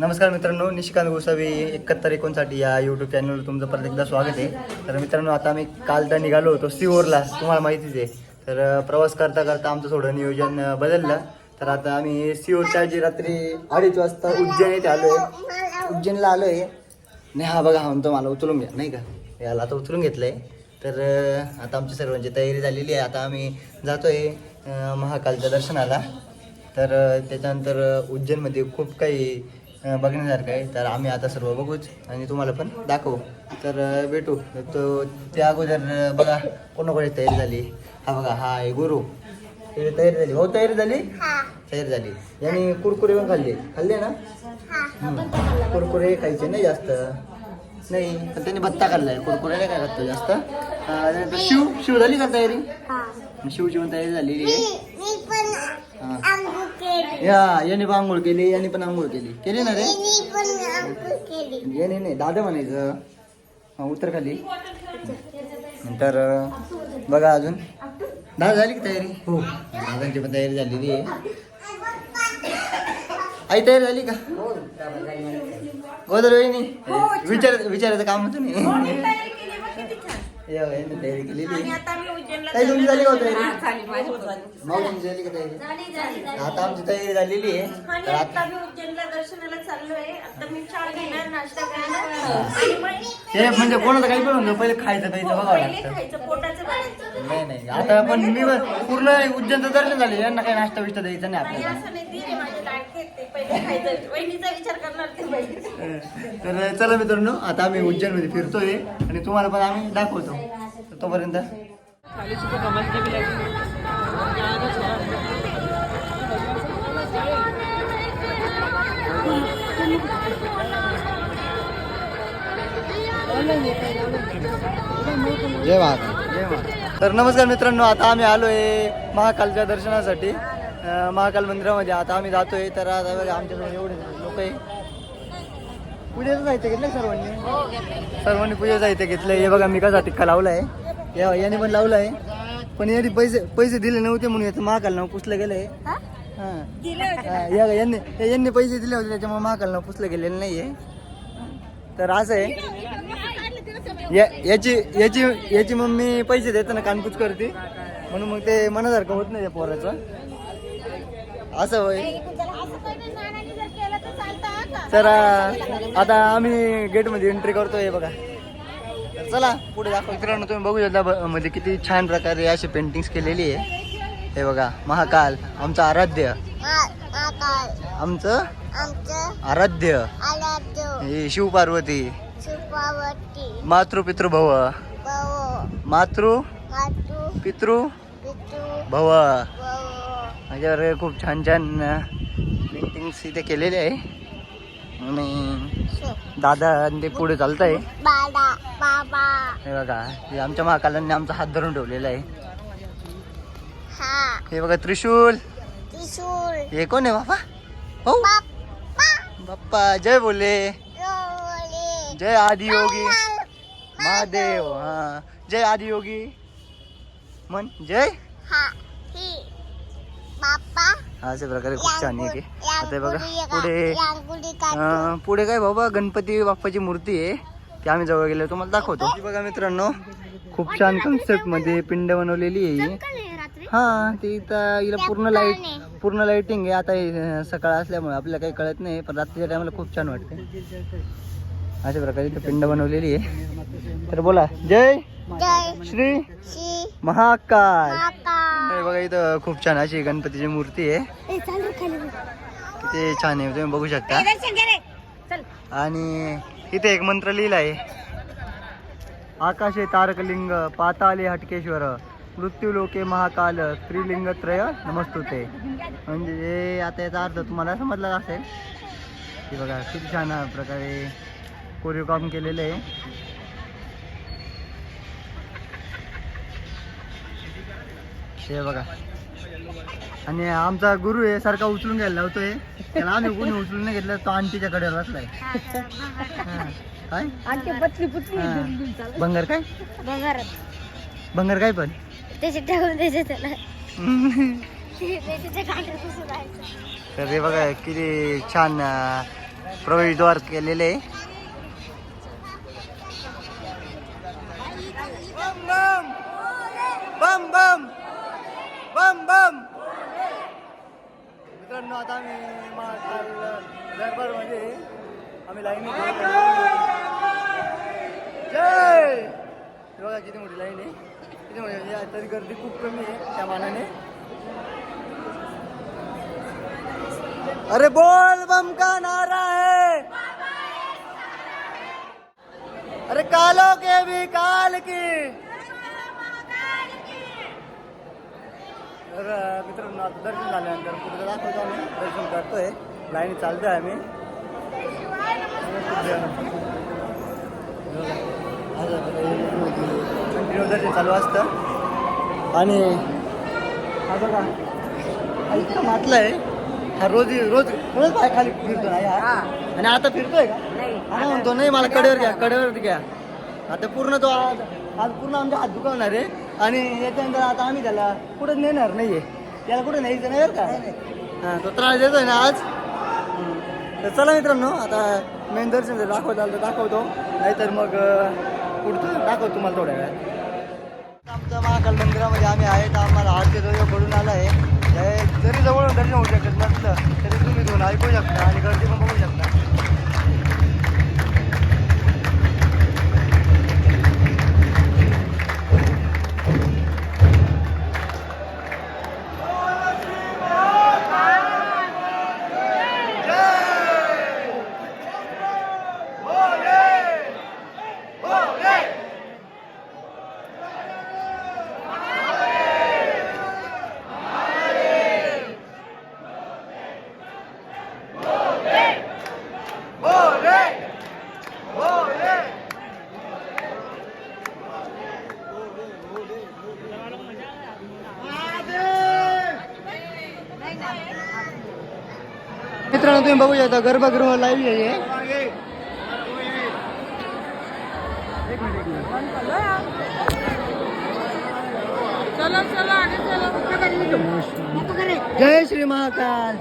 नमस्कार मित्रांनो निशिकांत गोसावी एकाहत्तर एकोणसाठी या यूट्यूब चॅनलवर तुमचं परत एकदा स्वागत आहे. तर मित्रांनो आता आम्ही काल तर निघालो होतो सिओरला तुम्हाला माहितीच आहे. तर प्रवास करता करता आमचं थोडं नियोजन बदललं. तर आता आम्ही सिओरच्या जी रात्री अडीच वाजता उज्जैन येथे आलो आहे उज्जैनला आलो आहे नाही हा बघा हा म्हणतो मला उचलून घ्या नाही का? याला आता उचलून घेतलं आहे तर आता आमची सर्वांची तयारी झालेली आहे. आता आम्ही जातो आहे महाकालच्या दर्शनाला. तर त्याच्यानंतर उज्जैनमध्ये खूप काही बघण्यासारखं आहे. तर आम्ही आता सर्व बघूच आणि तुम्हाला पण दाखवू. तर भेटू. तो त्या अगोदर बघा कोणाकडे तयारी झाली? हा बघा हा आहे गुरु. त्याची तयारी झाली. हो तयारी झाली? तयारी झाली. यांनी कुरकुरे पण खाल्ले. खाल्ले ना. कुरकुरे खायचे नाही जास्त. नाही पण त्यांनी भत्ता खाल्लाय. कुरकुरे नाही काय खातो जास्त. शिव शिव झाली का तयारी? शिवची पण तयारी झालेली आहे मी पण हा. आंघोळ केली या याने पण आंघोळ केली याने पण आंघोळ केली. केली ना रे? याने नाही दादा म्हणायचं. हा उतर खाली. नंतर बघा अजून. दादा झाली की तयारी? हो. दादांची पण तयारी झालेली आहे. आई तयारी झाली का? गोदर वहिनी विचार विचारायचं काम होतं नाही तयारी केलेली. ताई तुमची झाली का हो तयारी? माऊलींची झाली का तयारी? आता आमची तयारी झालेली आहे. आणि तर आता आता मी उज्जैनला दर्शनाला चाललोय आता मी चहा घेणार नाश्ता करणार. आणि मग ते म्हणजे कोणाला काही पण म्हणतो पहिले खायचं प्यायचं बघावं पहिले लागतं. खायचं पोटाचं बघायचं नाही नाही. आता पण मी पूर्ण उज्जैनचं दर्शन झाले यांना काही नाश्ता बिष्टा द्यायचा नाही नाही आपल्याला असं नाही दिले माझे लाडके आहेत ते पहिले खायचं. वहिनीचा विचार करणार ते पहिले तर चला मित्रांनो आता आम्ही उज्जैनमध्ये फिरतोय आणि तुम्हाला पण आम्ही दाखवतो. तर तोपर्यंत जय महाकाल जय महाकाल तर नमस्कार मित्रांनो आता आम्ही आलोय महाकालच्या दर्शनासाठी. महाकाल मंदिरामध्ये आता आम्ही जातोय. तर आता बघा आमच्यासमोर एवढे लोक आहे. पूजेचं साहित्य घेतलंय सर्वांनी? सर्वांनी पूजेचं साहित्य घेतलंय. हे बघा मी कसा टिक्का लावलाय? या याने पण लावलाय. पण यांनी पैसे पैसे दिले नव्हते म्हणून याचं महाकाल नाव पुसलं गेलंय. हा. हा, या- यांनी यांनी पैसे दिले होते त्याच्यामुळे महाकाल नाव पुसलं गेलेलं नाहीये. तर असं आहे. या- याची याची याची मम्मी पैसे देताना कानपूच करते. म्हणून मग ते मनासारखं होत नाही त्या पोराचं. असं होय. तर आता आम्ही गेटमध्ये एंट्री करतोय बघा. तर चला पुढे दाखव मित्रांनो तुम्ही बघू शकता म्हणजे किती छान प्रकारे अशी पेंटिंग्स केलेली आहे. हे बघा महाकाल आमचं आराध्य. आमचं? आमचं आराध्य. हे शिवपार्वती. सुपावती मातृपितृभव बवो मातृ मातू पितृ पितू भव। माझ्यावर खूप छान छान पेंटिंग्स इथे केलेले आहे. आणि दादा आणि ते पुढे चालत आहे हे बघा हे आमच्या महाकालांनी आमचा हात धरून ठेवलेला आहे. हा बघा त्रिशूल. त्रिशूल. हे कोण आहे बाबा? हो. बाप्पा. बाप्पा जय बोले. जय आदियोगी महादेव हा. जय आदियोगी मन जय? हा ही. हा अशा प्रकारे खूप छान आहे की. आता बघा पुढे पुढे काय बाबा गणपती बाप्पाची मूर्ती आहे. ती आम्ही जवळ गेलो तुम्हाला दाखवतो. बघा मित्रांनो खूप छान कन्सेप्टमध्ये पिंड बनवलेली आहे. ही हा ती हिला पूर्ण लाइट पूर्ण लाईटिंग आहे. आता सकाळ असल्यामुळे आपल्याला काही कळत नाही पण रात्रीच्या टायमाला खूप छान वाटते. अशा प्रकारे इथं पिंड बनवलेली आहे. तर बोला जय श्री महाकाल. बघा इथं खूप छान अशी गणपतीची मूर्ती आहे. किती छान आहे तुम्ही बघू शकता. आणि इथे एक मंत्र लिहिला आहे. आकाशे तारकलिंग पाताले हटकेश्वर मृत्यूलोके महाकाल स्त्रीलिंगत्रय नमस्तुते. म्हणजे आता याचा अर्थ तुम्हाला समजला असेल. की बघा किती छान प्रकारे कोरीव काम केलेलं आहे. हे बघा. आणि आमचा गुरु आहे सारखा उचलून घ्यायला लावतोय. त्याला आम्ही कोणी उचलून नाही घेतलं तो आंटीच्या कडे बसलाय. हा. काय? हा. भंगार काय? बघार भंगार काय पण? त्याचे टाकून द्यायचे त्याला. त्याच्या कांड्यात राहायचं तर हे बघा किती छान अं, प्रवेशद्वार केलेले आहे. बम बम। बम बम। मित्रांनो आता आम्ही महाकाल दरबारमध्ये आम्ही लाईन जय! बघा किती मोठी लाईन आहे. किती मोठी म्हणजे तरी गर्दी खूप कमी आहे त्या मानाने. अरे बोल बम का नारा है? अरे कालो के भी काल की तर मित्रांनो आता दर्शन झाल्यानंतर पुढे दाखवतो आम्ही. दर्शन करतोय. लाईन चालतोय आम्ही. कंटिन्यू दर्शन चालू असतं. आणि हा बघा इतका मातला आहे. हा रोज रोज रोज पाय खाली फिरतो आणि आता फिरतोय का? हा म्हणतो नाही मला कडेवर घ्या कडेवर घ्या. आता पूर्ण तो आज आज पूर्ण आमच्या हात दुखावणार आहे. आणि याच्यानंतर आता आम्ही त्याला कुठंच नेणार नाहीये. त्याला कुठं न्यायचं नाही बरं का? हां तो त्रास देतोय ना आज. तर चला मित्रांनो आता मेन दर्शन जर दाखवता आलं तर दाखवतो. नाहीतर मग पुढचं दाखवतो तुम्हाला थोड्या वेळात. आमच्या महाकाल मंदिरामध्ये आम्ही आहे तर आम्हाला आरती जो पडून आला आहे. हे जरी जवळून दर्शन होऊ शकत नसलं तरी तुम्ही दोन ऐकू शकता आणि गर्दी पण बघू शकता. तुम्ही बघू शकता गर्भगृह लाईव्ह आहे हे. जय श्री महाकाल।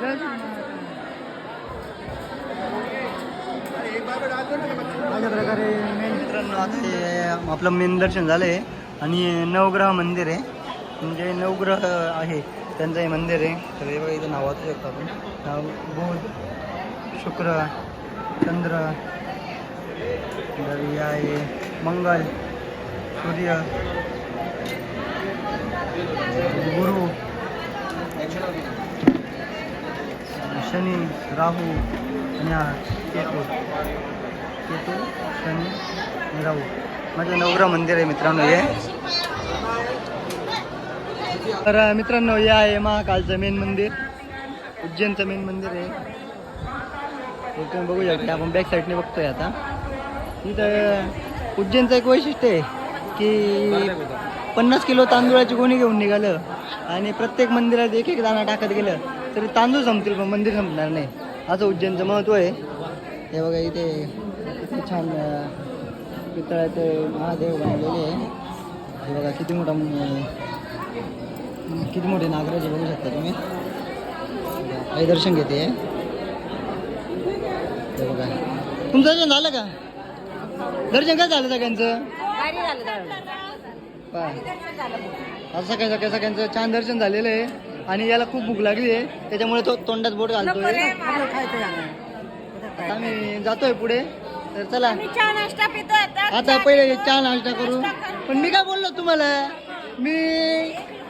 जय श्री महाकाल। अशा प्रकारे मेन मित्रांनो आता आपलं मेन दर्शन झालंय आणि नवग्रह मंदिर आहे. म्हणजे नवग्रह आहे. त्यांचं हे मंदिर आहे. तर हे बघा इथं नाव वाचू शकतो आपण. नाव बुध शुक्र चंद्र तर आहे मंगल सूर्य गुरु शनी राहू आणि हा केतू. केतू शनी राहू. म्हणजे नवग्रह मंदिर आहे मित्रांनो हे. तर मित्रांनो हे आहे महाकालचं मेन मंदिर. उज्जैनचं मेन मंदिर आहे. तुम्ही बघू शकता आपण बॅक साईडने बघतोय आता. इथं उज्जैनचं एक वैशिष्ट्य आहे की पन्नास किलो तांदूळाची गोणी घेऊन निघालं आणि प्रत्येक मंदिरात एक एक दाणा टाकत गेलं तरी तांदूळ संपतील पण मंदिर संपणार नाही. असं उज्जैनचं महत्त्व आहे. हे बघा इथे किती छान अं, पितळाचे महादेव बनवलेले आहे. हे बघा किती मोठा किती मोठे नागराज बघू शकता तुम्ही. काही दर्शन घेते. हे बघा. तुमचं दर्शन झालं का? दर्शन काय झालं सगळ्यांचं. आज सकाळी सकाळी सगळ्यांचं छान दर्शन झालेलं आहे. आणि याला खूप भूक लागली आहे. त्याच्यामुळे तो तोंडात बोट घालतोय. आता आम्ही जातोय पुढे. तर चला. आता पहिले चहा नाश्ता करू. पण मी काय बोललो तुम्हाला? मी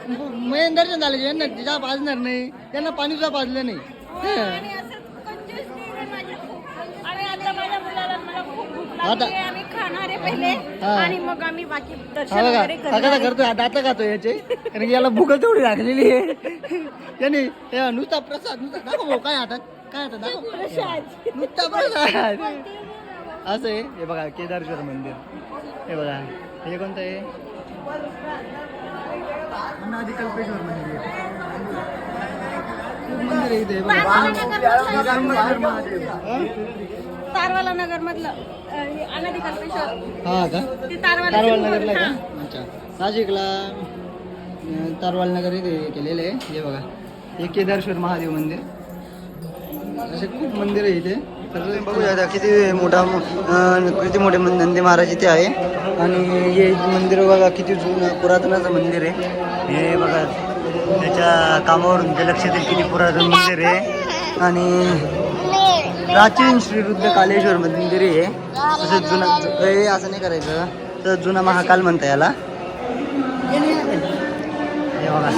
मेन दर्शन झालं यांना चहा पाजणार नाही त्यांना पाणी सुद्धा पाजलं नाही हं. आणि असं कंजूस नाही रे माझ्या खूप. आणि आता माझ्या मुलाला मला खूप भूक आता- लागली आहे. आम्ही खाणार आहे पहिले हा. आणि मग आम्ही बाकी दर्शन हा बघा वगैरे आता करणार आहे. करतोय आता आता खातो याचे कारण की याला भूक तेवढी लागलेली आहे याने हे नुसता प्रसाद नुसता दाखव भाऊ, काय हातात काय हातात दाखव प्रसाद. नुसता प्रसाद असं आहे हे बघा केदारेश्वर मंदिर हे बघा हे कोणतं आहे अनादी कल्पेश्वर मंदिर खूप मंदिर आहे इथे बघा. तारवाला महादेव. तारवाला नगर मधलं अनादी कल्पेश्वर. हा का? ते तारवाला नगरला आहे हा. का अच्छा. नाशिकला अं, तारवाल नगर इथे केलेलं आहे. हे बघा. हे केदारेश्वर महादेव मंदिर. असे खूप मंदिर आहे इथे. बघू शकता किती मोठा किती मोठे नंदी महाराज इथे आहे. आणि हे मंदिर बघा किती जुनं पुरातनाचं मंदिर आहे. हे बघा त्याच्या कामावरून ते लक्षात येईल किती पुरातन मंदिर आहे. आणि प्राचीन श्रीरुद्ध कालेश्वर मंदिर आहे तसंच जुना हे असं नाही करायचं. तर जुना महाकाल म्हणता याला. हे बघा.